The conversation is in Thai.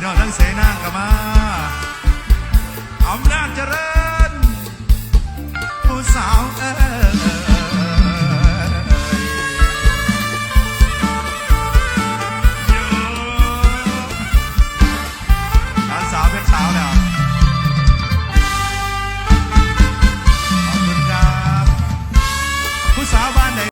ี่น้องทั้งเสนากมาอำนาจเจริญ ผู้สาวเอ๋ยสาวเป็นสาวแล้ว